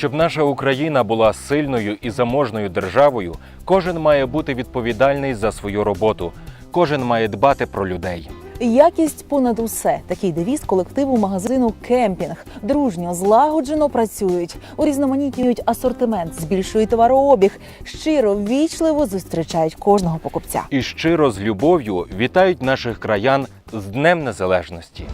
Щоб наша Україна була сильною і заможною державою, кожен має бути відповідальний за свою роботу. Кожен має дбати про людей. Якість понад усе такий девіз колективу магазину Кемпінг. Дружньо, злагоджено працюють, урізноманітнюють асортимент, збільшують товарообіг, щиро, ввічливо зустрічають кожного покупця. І щиро з любов'ю вітають наших краян з Днем Незалежності.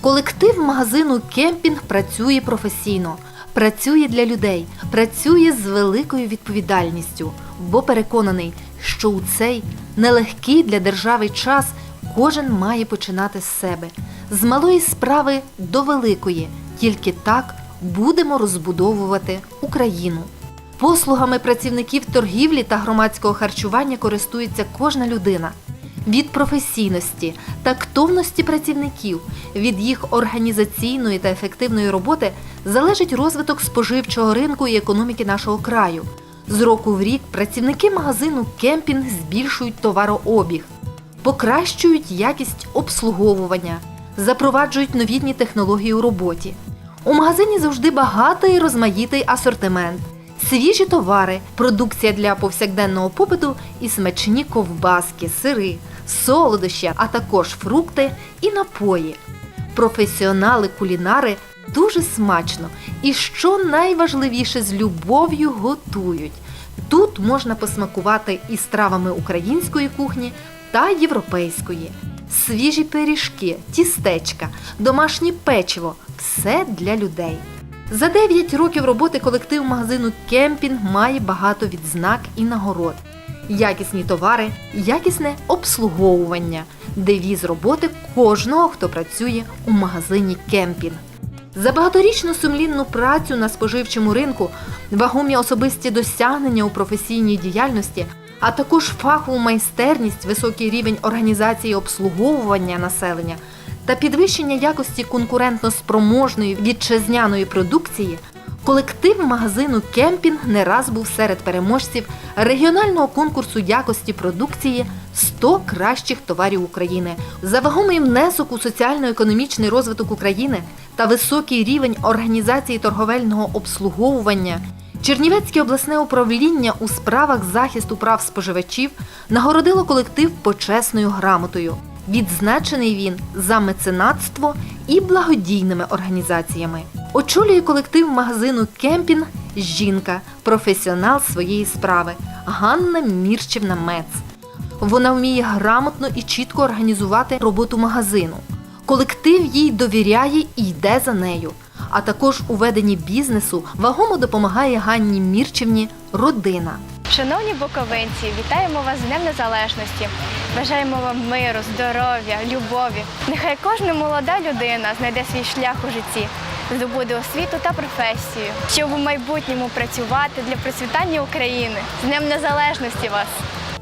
Колектив магазину Кемпінг працює професійно, працює для людей, працює з великою відповідальністю, бо переконаний, що у цей нелегкий для держави час кожен має починати з себе, з малої справи до великої. Тільки так будемо розбудовувати Україну. Послугами працівників торгівлі та громадського харчування користується кожна людина. Від професійності, тактовності працівників, від їх організаційної та ефективної роботи залежить розвиток споживчого ринку і економіки нашого краю. З року в рік працівники магазину Кемпінг збільшують товарообіг, покращують якість обслуговування, запроваджують новітні технології у роботі. У магазині завжди багатий розмаїтий асортимент, свіжі товари, продукція для повсякденного попиту і смачні ковбаски, сири, солодощі, а також фрукти і напої. Професіонали-кулінари дуже смачно і, що найважливіше, з любов'ю готують. Тут можна посмакувати і стравами української кухні та європейської. Свіжі пиріжки, тістечка, домашнє печиво все для людей. За 9 років роботи колектив магазину Кемпінг має багато відзнак і нагород. Якісні товари, якісне обслуговування, девіз роботи кожного, хто працює у магазині Кемпінг. За багаторічну сумлінну працю на споживчому ринку, вагомі особисті досягнення у професійній діяльності, а також фахову майстерність, високий рівень організації обслуговування населення та підвищення якості конкурентно-спроможної вітчизняної продукції, колектив магазину Кемпінг не раз був серед переможців регіонального конкурсу якості продукції 100 кращих товарів України. За вагомий внесок у соціально-економічний розвиток України та високий рівень організації торговельного обслуговування. Чернівецьке обласне управління у справах захисту прав споживачів нагородило колектив почесною грамотою. Відзначений він за меценатство і благодійними організаціями. Очолює колектив магазину Кемпінг жінка, професіонал своєї справи Ганна Мірчівна Мец. Вона вміє грамотно і чітко організувати роботу магазину. Колектив їй довіряє і йде за нею. А також у веденні бізнесу вагомо допомагає Ганні Мірчівні родина. Шановні буковинці, вітаємо вас з Днем Незалежності. Бажаємо вам миру, здоров'я, любові. Нехай кожна молода людина знайде свій шлях у житті, здобуде освіту та професію, щоб у майбутньому працювати для процвітання України. З Днем Незалежності вас!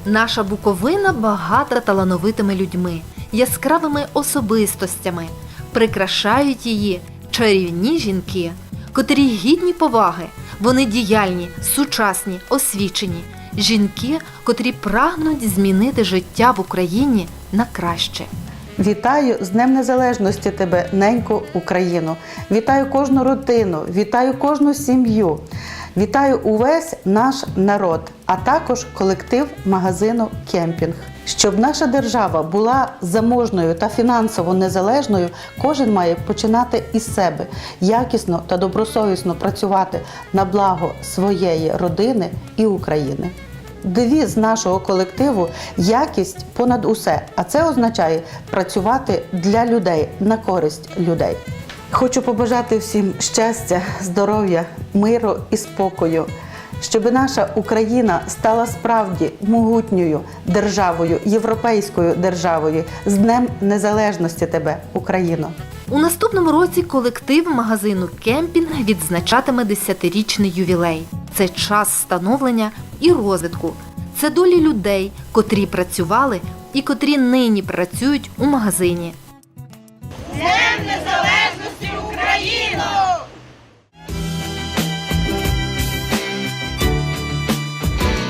Наша Буковина багата талановитими людьми, яскравими особистостями. Прикрашають її чарівні жінки, котрі гідні поваги. Вони діяльні, сучасні, освічені. Жінки, котрі прагнуть змінити життя в Україні на краще. Вітаю з Днем Незалежності тебе, неньку Україну. Вітаю кожну родину, вітаю кожну сім'ю. Вітаю увесь наш народ, а також колектив магазину Кемпінг. Щоб наша держава була заможною та фінансово незалежною, кожен має починати із себе якісно та добросовісно працювати на благо своєї родини і України. Девіз нашого колективу якість понад усе. А це означає працювати для людей на користь людей. Хочу побажати всім щастя, здоров'я, миру і спокою. щоб наша Україна стала справді могутньою державою, європейською державою з Днем Незалежності тебе, Україно. У наступному році колектив магазину Кемпінг відзначатиме 10-річний ювілей. Це час становлення і розвитку. Це долі людей, котрі працювали і котрі нині працюють у магазині. Днем незалежності Україно!